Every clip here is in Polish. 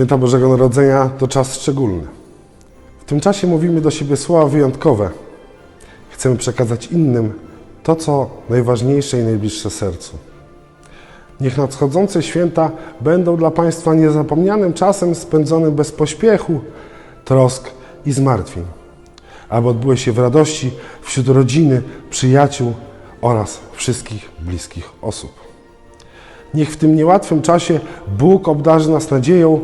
Święta Bożego Narodzenia to czas szczególny. W tym czasie mówimy do siebie słowa wyjątkowe. Chcemy przekazać innym to, co najważniejsze i najbliższe sercu. Niech nadchodzące święta będą dla Państwa niezapomnianym czasem spędzonym bez pośpiechu, trosk i zmartwień, aby odbyły się w radości wśród rodziny, przyjaciół oraz wszystkich bliskich osób. Niech w tym niełatwym czasie Bóg obdarzy nas nadzieją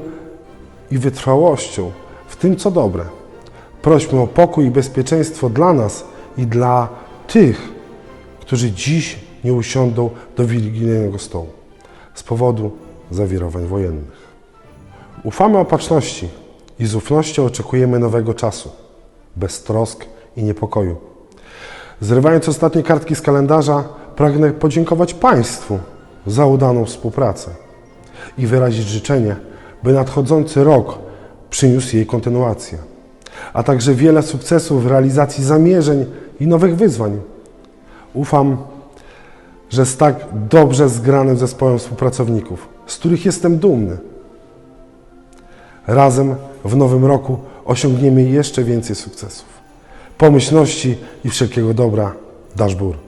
i wytrwałością w tym, co dobre. Prośmy o pokój i bezpieczeństwo dla nas i dla tych, którzy dziś nie usiądą do wigilijnego stołu z powodu zawirowań wojennych. Ufamy opatrzności i z ufnością oczekujemy nowego czasu, bez trosk i niepokoju. Zrywając ostatnie kartki z kalendarza, pragnę podziękować Państwu za udaną współpracę i wyrazić życzenie, by nadchodzący rok przyniósł jej kontynuację, a także wiele sukcesów w realizacji zamierzeń i nowych wyzwań. Ufam, że z tak dobrze zgranym zespołem współpracowników, z których jestem dumny, razem w nowym roku osiągniemy jeszcze więcej sukcesów. Pomyślności i wszelkiego dobra. Daszbur.